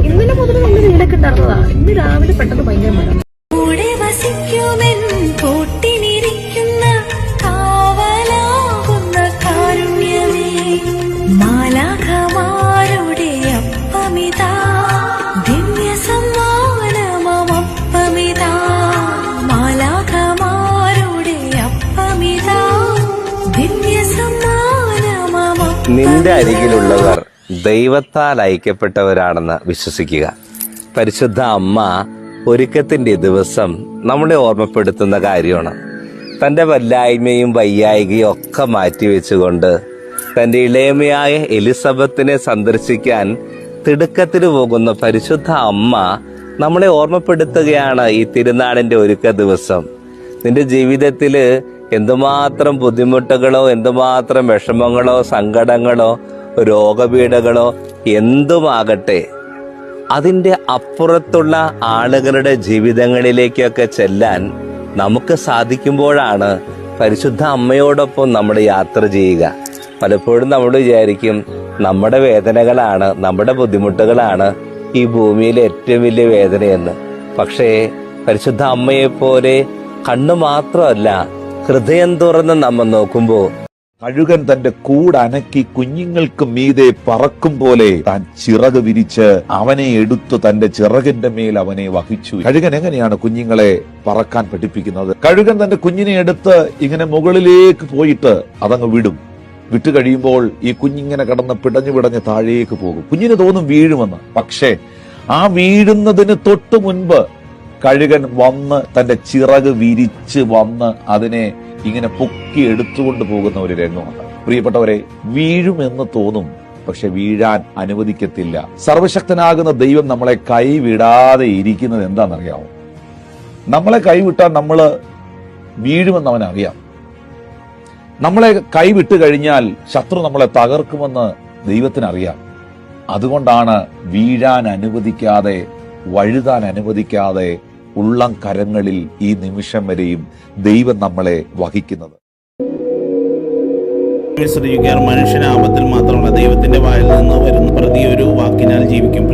ഇന്നലെ മുതൽ നല്ല വീടൊക്കെ ഉണ്ടായിരുന്നതാ. ഇന്ന് രാവിലെ പെട്ടെന്ന് ഭയങ്കര മഴ. നിന്റെ അരികിലുള്ളവർ ദൈവത്താൽ ഐക്യപ്പെട്ടവരാണെന്ന് വിശ്വസിക്കുക. പരിശുദ്ധ അമ്മ ഒരുക്കത്തിന്റെ ദിവസം നമ്മളെ ഓർമ്മപ്പെടുത്തുന്ന കാര്യമാണ്. തന്റെ വല്ലായ്മയും വയ്യായികയും ഒക്കെ മാറ്റിവെച്ചുകൊണ്ട് തന്റെ ഇളയമയായ എലിസബത്തിനെ സന്ദർശിക്കാൻ തിടുക്കത്തിന് പോകുന്ന പരിശുദ്ധ അമ്മ നമ്മളെ ഓർമ്മപ്പെടുത്തുകയാണ് ഈ തിരുനാളിന്റെ ഒരുക്ക ദിവസം. നിന്റെ ജീവിതത്തിൽ എന്തുമാത്രം ബുദ്ധിമുട്ടുകളോ എന്തുമാത്രം വിഷമങ്ങളോ സങ്കടങ്ങളോ രോഗപീഠകളോ എന്തുമാകട്ടെ അതിന്റെ അപ്പുറത്തുള്ള ആളുകളുടെ ജീവിതങ്ങളിലേക്കൊക്കെ ചെല്ലാൻ നമുക്ക് സാധിക്കുമ്പോഴാണ് പരിശുദ്ധ അമ്മയോടൊപ്പം നമ്മൾ യാത്ര ചെയ്യുക. പലപ്പോഴും നമ്മൾ വിചാരിക്കും നമ്മുടെ വേദനകളാണ് നമ്മുടെ ബുദ്ധിമുട്ടുകളാണ് ഈ ഭൂമിയിലെ ഏറ്റവും വലിയ വേദനയെന്ന്. പക്ഷേ പരിശുദ്ധ അമ്മയെപ്പോലെ കണ്ണു മാത്രമല്ല ഹൃദയം തുറന്ന് നമ്മൾ നോക്കുമ്പോൾ കഴുകൻ തന്റെ കൂടനക്കി കുഞ്ഞുങ്ങൾക്ക് മീതെ പറക്കും പോലെ താൻ ചിറക് വിരിച്ച് അവനെ എടുത്തു തന്റെ ചിറകിന്റെ മേൽ അവനെ വഹിച്ചു. കഴുകൻ എങ്ങനെയാണ് കുഞ്ഞുങ്ങളെ പറക്കാൻ പഠിപ്പിക്കുന്നത്? കഴുകൻ തന്റെ കുഞ്ഞിനെ എടുത്ത് ഇങ്ങനെ മുകളിലേക്ക് പോയിട്ട് അതങ്ങ് വിടും. വിട്ടു കഴിയുമ്പോൾ ഈ കുഞ്ഞിങ്ങനെ കടന്ന് പിടഞ്ഞു പിടഞ്ഞ് താഴേക്ക് പോകും. കുഞ്ഞിന് തോന്നും വീഴുമെന്ന്. പക്ഷേ ആ വീഴുന്നതിന് തൊട്ടു മുൻപ് കഴുകൻ വന്ന് തന്റെ ചിറക് വിരിച്ച് വന്ന് അതിനെ ഇങ്ങനെ പൊക്കി എടുത്തുകൊണ്ട് പോകുന്ന ഒരു രംഗമുണ്ട്. പ്രിയപ്പെട്ടവരെ വീഴുമെന്ന് തോന്നും പക്ഷെ വീഴാൻ അനുവദിക്കത്തില്ല. സർവശക്തനാകുന്ന ദൈവം നമ്മളെ കൈവിടാതെ ഇരിക്കുന്നത് എന്താണെന്നറിയാമോ? നമ്മളെ കൈവിട്ടാൽ നമ്മൾ വീഴുമെന്ന് അവനറിയാം. നമ്മളെ കൈവിട്ട് കഴിഞ്ഞാൽ ശത്രു നമ്മളെ തകർക്കുമെന്ന് ദൈവത്തിനറിയാം. അതുകൊണ്ടാണ് വീഴാൻ അനുവദിക്കാതെ വഴുതാൻ അനുവദിക്കാതെ ഉള്ളം കരങ്ങളിൽ ഈ നിമിഷം വരെയും ദൈവം നമ്മളെ വഹിക്കുന്നത്. മനുഷ്യനാമത്തിൽ മാത്രമല്ല ദൈവത്തിന്റെ വായിൽ നിന്ന് വരുന്ന പ്രതി ഒരു വാക്കിനാൽ ജീവിക്കും.